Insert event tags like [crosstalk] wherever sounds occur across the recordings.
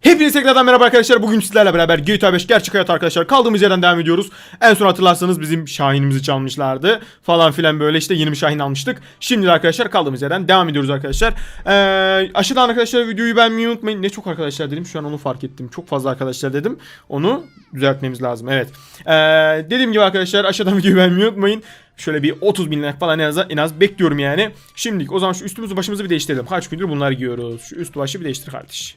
Hepinize tekrardan merhaba arkadaşlar. Bugün sizlerle beraber GTA 5 gerçek hayat arkadaşlar. Kaldığımız yerden devam ediyoruz. En son hatırlarsanız bizim Şahin'imizi çalmışlardı. Falan filan böyle işte yeni bir Şahin almıştık. Şimdi arkadaşlar kaldığımız yerden devam ediyoruz arkadaşlar. Ee, aşağıdan arkadaşlar videoyu beğenmeyi unutmayın. Ne çok arkadaşlar dedim. Şu an onu fark ettim. Çok fazla arkadaşlar dedim. Onu düzeltmemiz lazım. Evet. Ee, dediğim gibi arkadaşlar aşağıdan [laughs] videoyu beğenmeyi unutmayın. Şöyle bir 30 bin like falan en az, en az bekliyorum yani. Şimdilik o zaman şu üstümüzü başımızı bir değiştirelim. Kaç gündür bunlar giyiyoruz. Şu üst başı bir değiştir kardeş.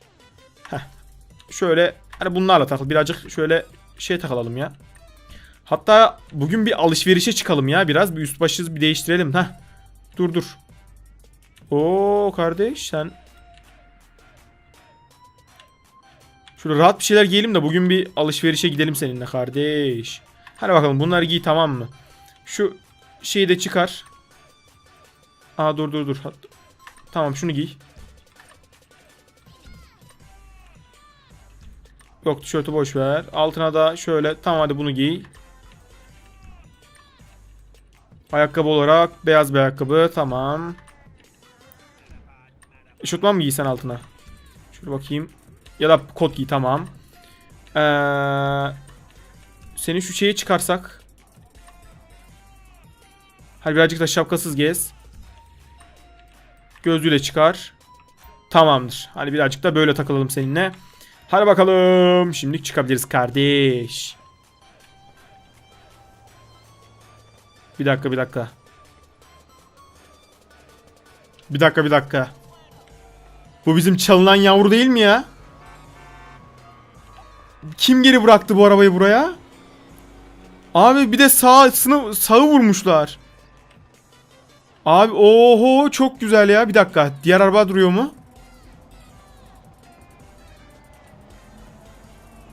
Şöyle hani bunlarla takıl. Birazcık şöyle şey takılalım ya. Hatta bugün bir alışverişe çıkalım ya. Biraz bir üst başımızı bir değiştirelim. Heh. Dur dur. Oo kardeş sen. Şöyle rahat bir şeyler giyelim de bugün bir alışverişe gidelim seninle kardeş. Hadi bakalım bunları giy tamam mı? Şu şeyi de çıkar. Aa dur dur dur. Tamam şunu giy. Yok tişörtü boş ver. Altına da şöyle tamam hadi bunu giy. Ayakkabı olarak beyaz bir ayakkabı tamam. Eşofman mı giysen altına? Şöyle bakayım. Ya da kot giy tamam. Ee, seni şu şeyi çıkarsak. Hadi birazcık da şapkasız gez. Gözlüğüyle çıkar. Tamamdır. Hadi birazcık da böyle takılalım seninle. Hadi bakalım. Şimdi çıkabiliriz kardeş. Bir dakika bir dakika. Bir dakika bir dakika. Bu bizim çalınan yavru değil mi ya? Kim geri bıraktı bu arabayı buraya? Abi bir de sağ sını sağı vurmuşlar. Abi oho çok güzel ya. Bir dakika. Diğer araba duruyor mu?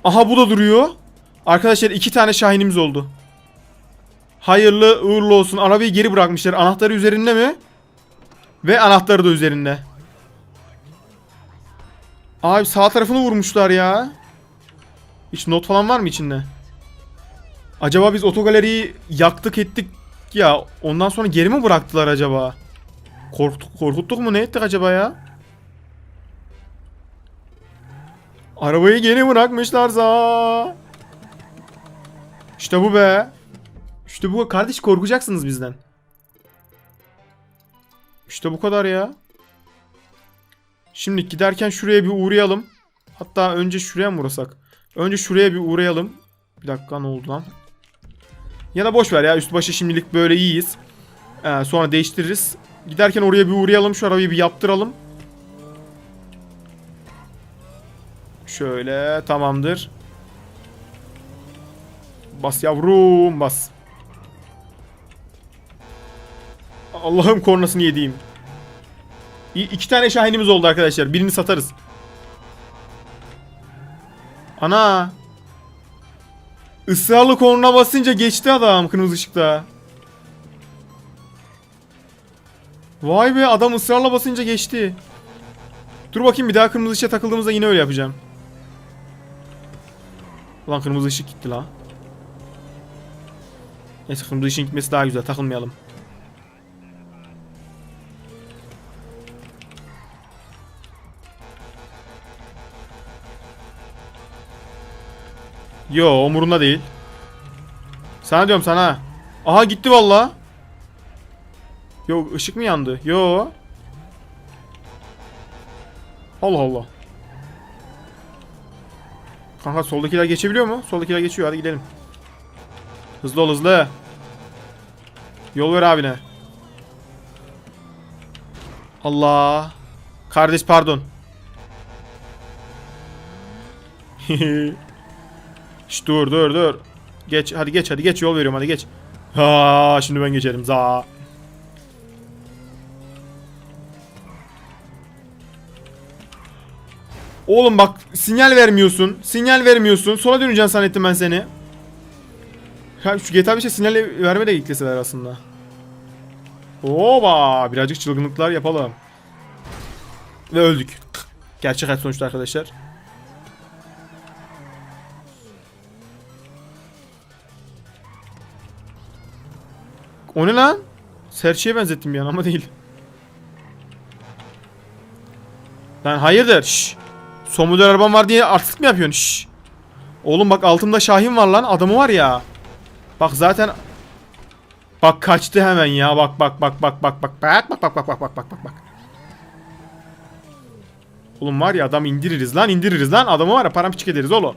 Aha bu da duruyor. Arkadaşlar iki tane şahinimiz oldu. Hayırlı uğurlu olsun. Arabayı geri bırakmışlar. Anahtarı üzerinde mi? Ve anahtarı da üzerinde. Abi sağ tarafını vurmuşlar ya. Hiç not falan var mı içinde? Acaba biz otogaleriyi yaktık ettik ya. Ondan sonra geri mi bıraktılar acaba? Korktuk, korkuttuk mu ne ettik acaba ya? Arabayı geri bırakmışlar za. İşte bu be. İşte bu kardeş korkacaksınız bizden. İşte bu kadar ya. Şimdi giderken şuraya bir uğrayalım. Hatta önce şuraya mı uğrasak? Önce şuraya bir uğrayalım. Bir dakika ne oldu lan? Ya da boş ver ya üst başı şimdilik böyle iyiyiz. Ee, sonra değiştiririz. Giderken oraya bir uğrayalım. Şu arabayı bir yaptıralım. Şöyle tamamdır. Bas yavrum bas. Allah'ım kornasını yediğim. İyi, iki tane şahinimiz oldu arkadaşlar. Birini satarız. Ana. Israrlı korna basınca geçti adam kırmızı ışıkta. Vay be adam ısrarla basınca geçti. Dur bakayım bir daha kırmızı ışığa takıldığımızda yine öyle yapacağım. Ulan kırmızı ışık gitti la. Neyse kırmızı ışığın gitmesi daha güzel takılmayalım. Yo umurunda değil. Sana diyorum sana. Aha gitti valla. Yo ışık mı yandı? Yo. Allah Allah. Kanka soldakiler geçebiliyor mu? Soldakiler geçiyor hadi gidelim. Hızlı ol hızlı. Yol ver abine. Allah. Kardeş pardon. [laughs] Şş, dur dur dur. Geç hadi geç hadi geç yol veriyorum hadi geç. Ha şimdi ben geçerim za. Oğlum bak sinyal vermiyorsun. Sinyal vermiyorsun. Sola döneceğim zannettim ben seni. Ya şu GTA 5'e sinyal verme de ekleseler aslında. Oba birazcık çılgınlıklar yapalım. Ve öldük. Gerçek hayat sonuçta arkadaşlar. O ne lan? Serçeye benzettim bir an ama değil. Lan hayırdır? Şşş. Son model arabam var diye artistlik mi yapıyorsun? Şşş. Oğlum bak altımda Şahin var lan. Adamı var ya. Bak zaten Bak kaçtı hemen ya. Bak bak bak bak bak bak bak bak bak bak bak bak bak bak bak. Oğlum var ya adam indiririz lan indiririz lan. Adamı var ya paramparça ederiz oğlum.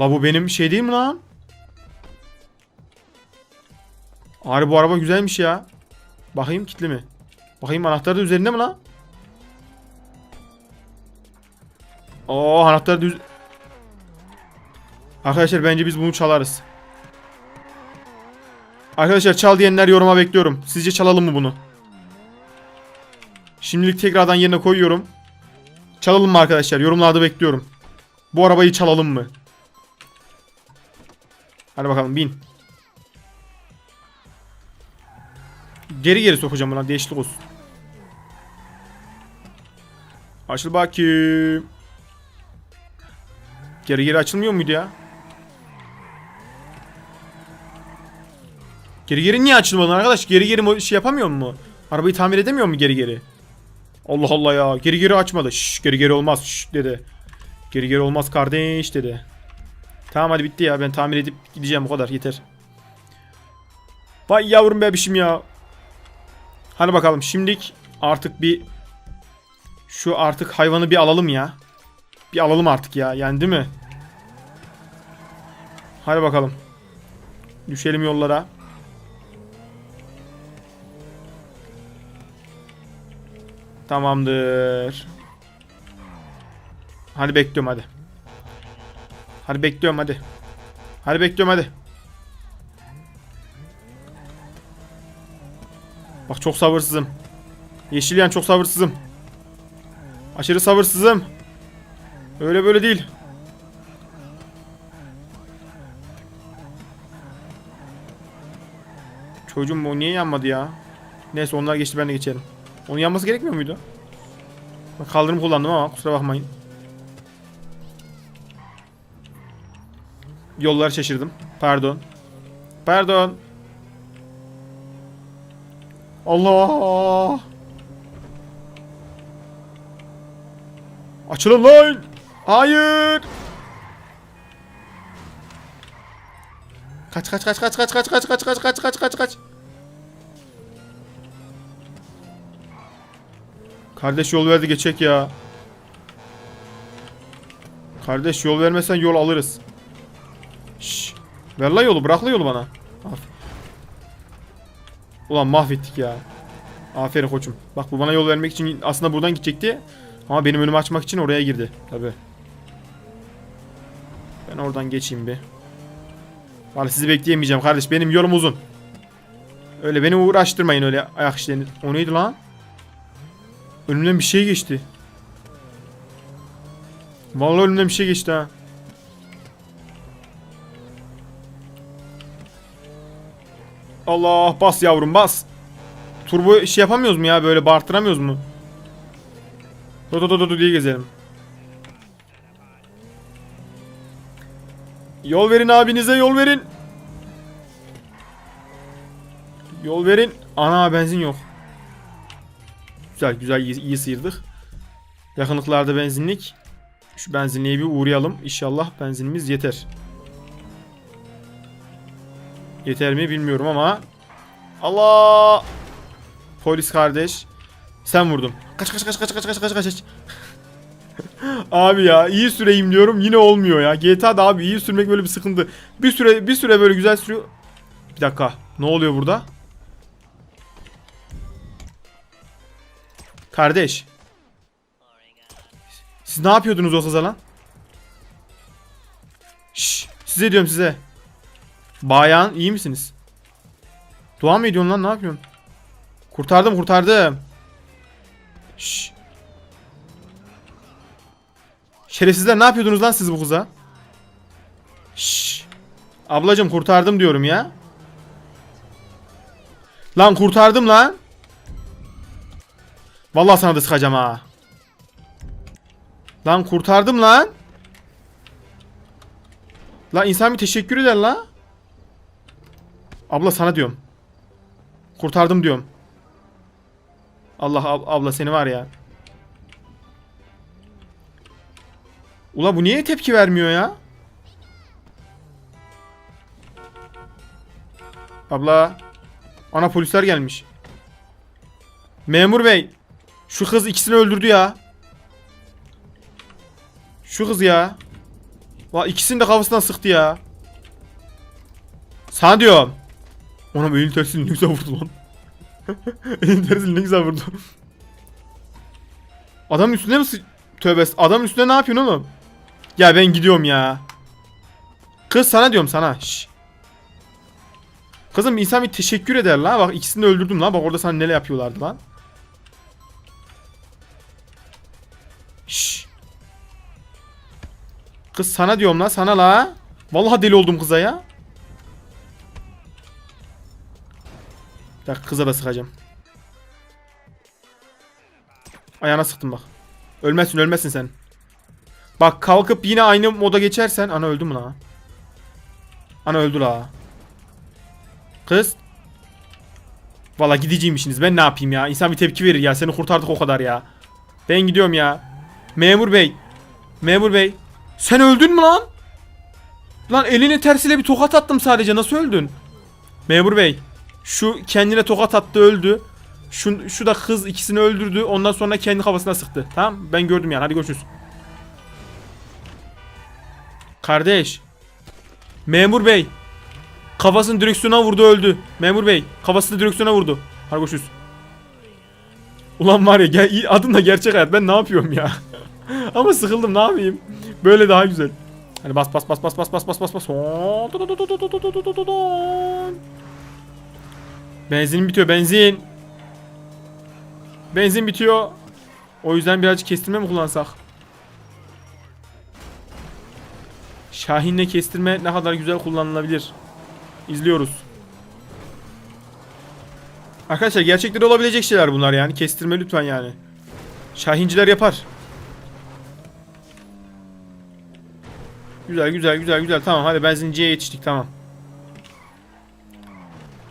La bu benim şey değil mi lan? Abi bu araba güzelmiş ya. Bakayım kilitli mi? Bakayım anahtarı da üzerinde mi lan? Oo anahtarı da üz- Arkadaşlar bence biz bunu çalarız. Arkadaşlar çal diyenler yoruma bekliyorum. Sizce çalalım mı bunu? Şimdilik tekrardan yerine koyuyorum. Çalalım mı arkadaşlar? Yorumlarda bekliyorum. Bu arabayı çalalım mı? Hadi bakalım bin. Geri geri sokacağım buna değişiklik olsun. Açıl bakayım. Geri geri açılmıyor muydu ya? Geri geri niye açılmadı arkadaş? Geri geri şey yapamıyor mu? Arabayı tamir edemiyor mu geri geri? Allah Allah ya. Geri geri açmadı. Şş, geri geri olmaz şş, dedi. Geri geri olmaz kardeş dedi. Tamam hadi bitti ya. Ben tamir edip gideceğim o kadar yeter. Vay yavrum bebişim ya. Hadi bakalım şimdilik artık bir şu artık hayvanı bir alalım ya. Bir alalım artık ya. Değil mi? Hadi bakalım. Düşelim yollara. Tamamdır. Hadi bekliyorum hadi. Hadi bekliyorum hadi. Hadi bekliyorum hadi. Bak çok sabırsızım. Yeşil yan çok sabırsızım. Aşırı sabırsızım. Öyle böyle değil. Çocuğum o niye yanmadı ya? Neyse onlar geçti ben de geçerim. Onun yanması gerekmiyor muydu? Bak kaldırım kullandım ama kusura bakmayın. Yolları şaşırdım. Pardon. Pardon. Allah. Açılın lan. Hayır. Kaç kaç kaç kaç kaç kaç kaç kaç kaç kaç kaç kaç kaç. Kardeş yol verdi geçecek ya. Kardeş yol vermesen yol alırız. Şş. Ver la yolu bırak la yolu bana. Ulan mahvettik ya. Aferin koçum. Bak bu bana yol vermek için aslında buradan gidecekti. Ama benim önümü açmak için oraya girdi. Tabi. Ben oradan geçeyim bir. Vallahi sizi bekleyemeyeceğim kardeş. Benim yolum uzun. Öyle beni uğraştırmayın öyle ayak işlerini. O neydi lan? Önümden bir şey geçti. Vallahi önümden bir şey geçti ha. Allah bas yavrum bas. Turbo şey yapamıyoruz mu ya böyle bağırtıramıyoruz mu? Do do do do diye gezelim. Yol verin abinize yol verin. Yol verin. Ana benzin yok. Güzel güzel iyi, iyi sıyırdık. Yakınlıklarda benzinlik. Şu benzinliğe bir uğrayalım. İnşallah benzinimiz yeter. Yeter mi bilmiyorum ama. Allah! Polis kardeş. Sen vurdun. Kaç kaç kaç kaç kaç kaç kaç kaç. Abi ya iyi süreyim diyorum yine olmuyor ya. GTA'da abi iyi sürmek böyle bir sıkıntı. Bir süre bir süre böyle güzel sürüyor. Bir dakika. Ne oluyor burada? Kardeş. Siz ne yapıyordunuz o kıza lan? Şşş. Size diyorum size. Bayan iyi misiniz? Dua mı ediyorsun lan ne yapıyorsun? Kurtardım kurtardım. Şşş. Şerefsizler ne yapıyordunuz lan siz bu kıza? Şşş. Ablacım kurtardım diyorum ya. Lan kurtardım lan. Vallahi sana da sıkacağım ha. Lan kurtardım lan. Lan insan bir teşekkür eder la. Abla sana diyorum. Kurtardım diyorum. Allah ab- abla seni var ya. Ula bu niye tepki vermiyor ya? Abla. Ana polisler gelmiş. Memur bey. Şu kız ikisini öldürdü ya. Şu kız ya. Va ikisini de kafasından sıktı ya. Sana diyorum. Ona elin tersiyle ne güzel vurdu lan. [laughs] elin tersiyle ne güzel vurdu. Adamın üstüne mi Tövbe adamın üstüne ne yapıyorsun oğlum? Ya ben gidiyorum ya. Kız sana diyorum sana. Şş. Kızım insan bir teşekkür eder la. Bak ikisini de öldürdüm la. Bak orada sana neler yapıyorlardı lan. Şş. Kız sana diyorum la sana la. Vallahi deli oldum kıza ya. Bir dakika kıza da sıkacağım. Ayağına sıktım bak. Ölmezsin ölmezsin sen. Bak kalkıp yine aynı moda geçersen. Ana öldü mü la? Ana öldü la. Kız. Valla gideceğimmişsiniz. Ben ne yapayım ya? İnsan bir tepki verir ya. Seni kurtardık o kadar ya. Ben gidiyorum ya. Memur bey. Memur bey. Sen öldün mü lan? Lan elini tersiyle bir tokat attım sadece. Nasıl öldün? Memur bey. Şu kendine tokat attı öldü. Şu, şu da kız ikisini öldürdü. Ondan sonra kendi kafasına sıktı. Tamam ben gördüm yani. Hadi görüşürüz. Kardeş. Memur bey. Kafasını direksiyona vurdu öldü. Memur bey. Kafasını direksiyona vurdu. Görüşürüz. Ulan var ya gel, adın da gerçek hayat. Ben ne yapıyorum ya? [laughs] Ama sıkıldım ne yapayım? Böyle daha güzel. Hadi bas bas bas bas bas bas bas bas bas. Benzin bitiyor benzin. Benzin bitiyor. O yüzden birazcık kestirme mi kullansak? Şahin'le kestirme ne kadar güzel kullanılabilir. İzliyoruz. Arkadaşlar gerçekleri olabilecek şeyler bunlar yani. Kestirme lütfen yani. Şahinciler yapar. Güzel güzel güzel güzel. Tamam hadi benzinciye yetiştik tamam.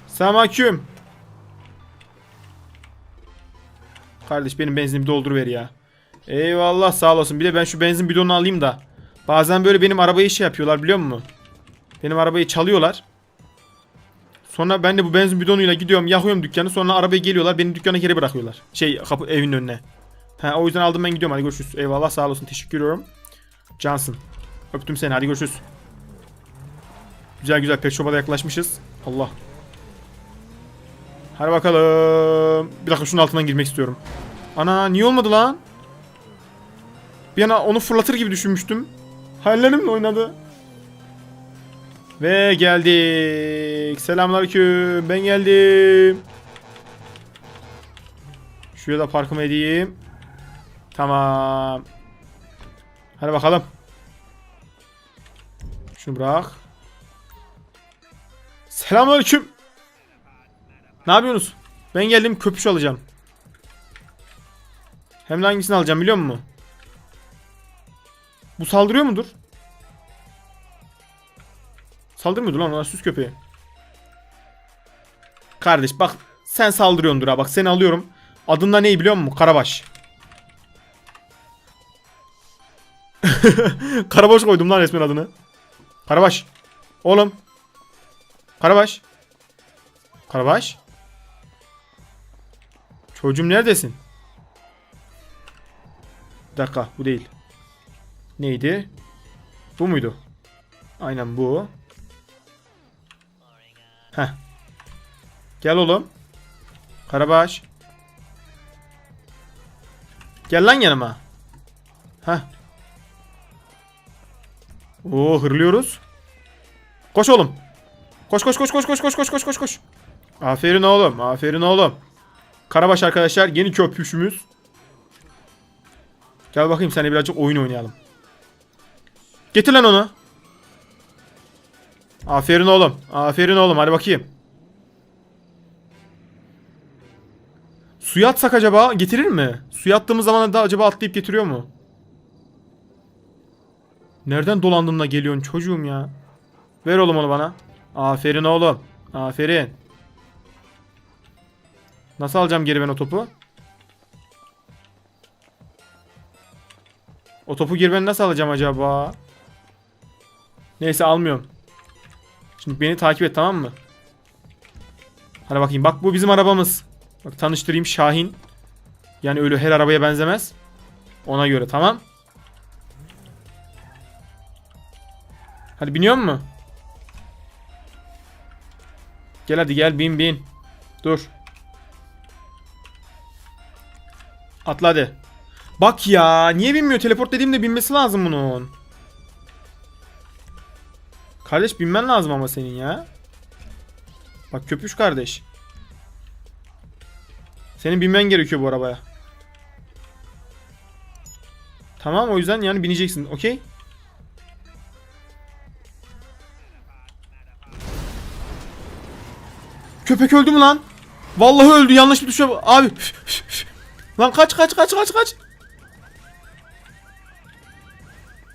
Selamünaleyküm. Kardeş benim benzinimi dolduruver ya. Eyvallah sağ olasın. Bir de ben şu benzin bidonunu alayım da. Bazen böyle benim arabayı şey yapıyorlar biliyor musun? Benim arabayı çalıyorlar. Sonra ben de bu benzin bidonuyla gidiyorum yakıyorum dükkanı. Sonra arabaya geliyorlar beni dükkana geri bırakıyorlar. Şey kapı evin önüne. Ha, o yüzden aldım ben gidiyorum hadi görüşürüz. Eyvallah sağ olasın teşekkür ediyorum. Johnson. Öptüm seni hadi görüşürüz. Güzel güzel pet shop'a da yaklaşmışız. Allah. Hadi bakalım. Bir dakika şunun altından girmek istiyorum. Ana niye olmadı lan? Bir yana onu fırlatır gibi düşünmüştüm. Hayallerimle oynadı. Ve geldik. Selamünaleyküm. Ben geldim. Şuraya da parkımı edeyim. Tamam. Hadi bakalım. Şunu bırak. Selamünaleyküm. Ne yapıyorsunuz? Ben geldim köpüş alacağım. Hem de hangisini alacağım biliyor musun? Bu saldırıyor mudur? Saldırmıyordur lan ona süs köpeği. Kardeş bak sen saldırıyordur ha bak seni alıyorum. Adın da ne biliyor musun? Karabaş. [laughs] Karabaş koydum lan resmen adını. Karabaş. Oğlum. Karabaş. Karabaş. Çocuğum neredesin? Bir dakika bu değil. Neydi? Bu muydu? Aynen bu. Heh. Gel oğlum. Karabaş. Gel lan yanıma. Heh. Oo hırlıyoruz. Koş oğlum. Koş koş koş koş koş koş koş koş koş koş. Aferin oğlum. Aferin oğlum. Karabaş arkadaşlar yeni köpüşümüz. Gel bakayım seninle birazcık oyun oynayalım. Getir lan onu. Aferin oğlum. Aferin oğlum. Hadi bakayım. Suya atsak acaba getirir mi? Suya attığımız zaman da acaba atlayıp getiriyor mu? Nereden dolandığımla geliyorsun çocuğum ya? Ver oğlum onu bana. Aferin oğlum. Aferin. Nasıl alacağım geri ben o topu? O topu geri ben nasıl alacağım acaba? Neyse almıyorum. Şimdi beni takip et tamam mı? Hadi bakayım. Bak bu bizim arabamız. Bak tanıştırayım Şahin. Yani öyle her arabaya benzemez. Ona göre tamam. Hadi biniyor mu? Gel hadi gel bin bin. Dur. Atla hadi. Bak ya niye binmiyor? Teleport dediğimde binmesi lazım bunun. Kardeş binmen lazım ama senin ya. Bak köpüş kardeş. Senin binmen gerekiyor bu arabaya. Tamam o yüzden yani bineceksin. Okey. Köpek öldü mü lan? Vallahi öldü. Yanlış bir tuşa... Abi. lan kaç kaç kaç kaç kaç.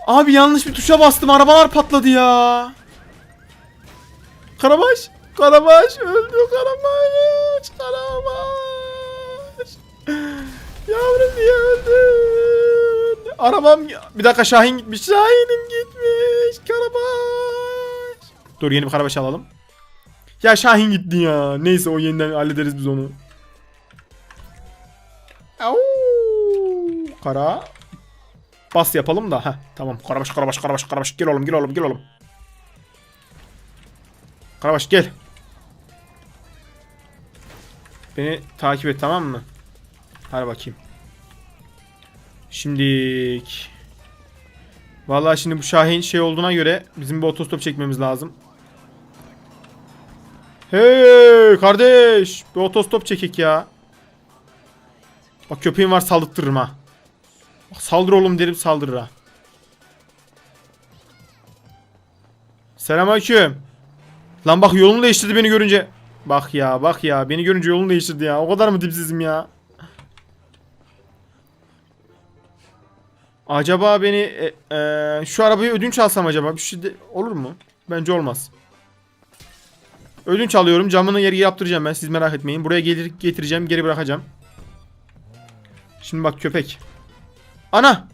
Abi yanlış bir tuşa bastım. Arabalar patladı ya. Karabaş. Karabaş öldü Karabaş. Karabaş. Yavrum niye öldün? Arabam bir dakika Şahin gitmiş. Şahin'im gitmiş. Karabaş. Dur yeni bir Karabaş alalım. Ya Şahin gitti ya. Neyse o yeniden hallederiz biz onu. Au. Kara. Bas yapalım da. Heh, tamam. Karabaş karabaş karabaş karabaş. Gel oğlum gel oğlum gel oğlum. Karabaş gel. Beni takip et tamam mı? Hadi bakayım. Şimdilik. Vallahi şimdi bu Şahin şey olduğuna göre bizim bir otostop çekmemiz lazım. Hey kardeş. Bir otostop çekik ya. Bak köpeğim var saldırtırırım ha. Bak, saldır oğlum derim saldırır ha. Selamünaleyküm. Lan bak yolunu değiştirdi beni görünce. Bak ya bak ya beni görünce yolunu değiştirdi ya. O kadar mı dipsizim ya? Acaba beni e, e, şu arabayı ödünç alsam acaba bir şey de, olur mu? Bence olmaz. Ödünç alıyorum. Camını yeri yaptıracağım ben. Siz merak etmeyin. Buraya gelir getireceğim. Geri bırakacağım. Şimdi bak köpek. Ana.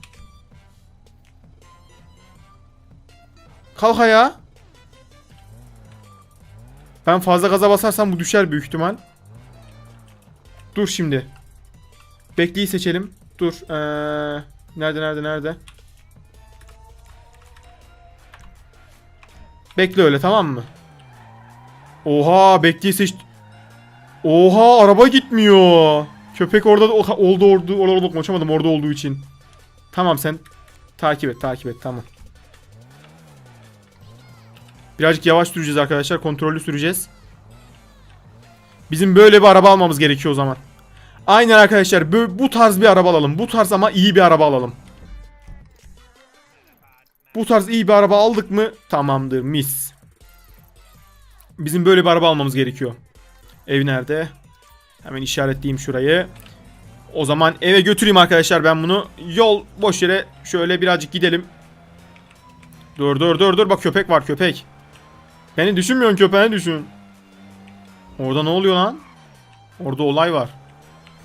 Kalk ayağa. Ben fazla gaza basarsam bu düşer büyük ihtimal. Dur şimdi. Bekleyi seçelim. Dur. Ee, nerede nerede nerede? Bekle öyle tamam mı? Oha bekleyi seç. Oha araba gitmiyor. Köpek orada da- oldu orada orada konuşamadım orada olduğu için. Tamam sen takip et takip et tamam. Birazcık yavaş süreceğiz arkadaşlar. Kontrollü süreceğiz. Bizim böyle bir araba almamız gerekiyor o zaman. Aynen arkadaşlar. Bu, bu tarz bir araba alalım. Bu tarz ama iyi bir araba alalım. Bu tarz iyi bir araba aldık mı tamamdır mis. Bizim böyle bir araba almamız gerekiyor. Ev nerede? Hemen işaretleyeyim şurayı. O zaman eve götüreyim arkadaşlar ben bunu. Yol boş yere şöyle birazcık gidelim. Dur dur dur dur bak köpek var köpek. Beni düşünmüyorsun köpeğini düşün. Orada ne oluyor lan? Orada olay var.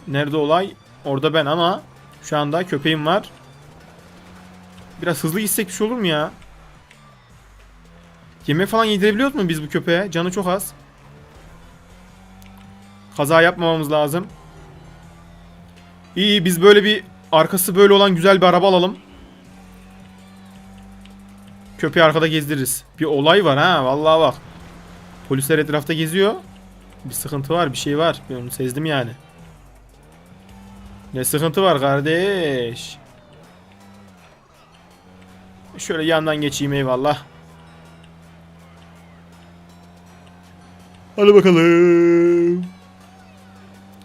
Nerede olay? Orada ben ama şu anda köpeğim var. Biraz hızlı gitsek bir şey olur mu ya? Yemek falan yedirebiliyor mu biz bu köpeğe? Canı çok az. Kaza yapmamamız lazım. İyi biz böyle bir arkası böyle olan güzel bir araba alalım. Köpeği arkada gezdiririz. Bir olay var ha vallahi bak. Polisler etrafta geziyor. Bir sıkıntı var bir şey var. Ben onu sezdim yani. Ne sıkıntı var kardeş? Şöyle yandan geçeyim eyvallah. Hadi bakalım.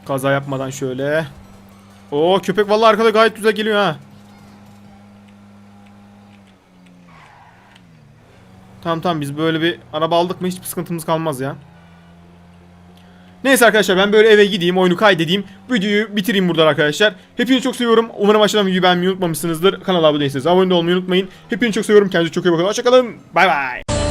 Kaza yapmadan şöyle. Oo köpek vallahi arkada gayet güzel geliyor ha. Tamam tamam biz böyle bir araba aldık mı hiçbir sıkıntımız kalmaz ya. Neyse arkadaşlar ben böyle eve gideyim oyunu kaydedeyim. Videoyu bitireyim burada arkadaşlar. Hepinizi çok seviyorum. Umarım aşağıdan videoyu beğenmeyi unutmamışsınızdır. Kanala abone değilseniz abone olmayı unutmayın. Hepinizi çok seviyorum. Kendinize çok iyi bakın. Hoşçakalın. Bay bay.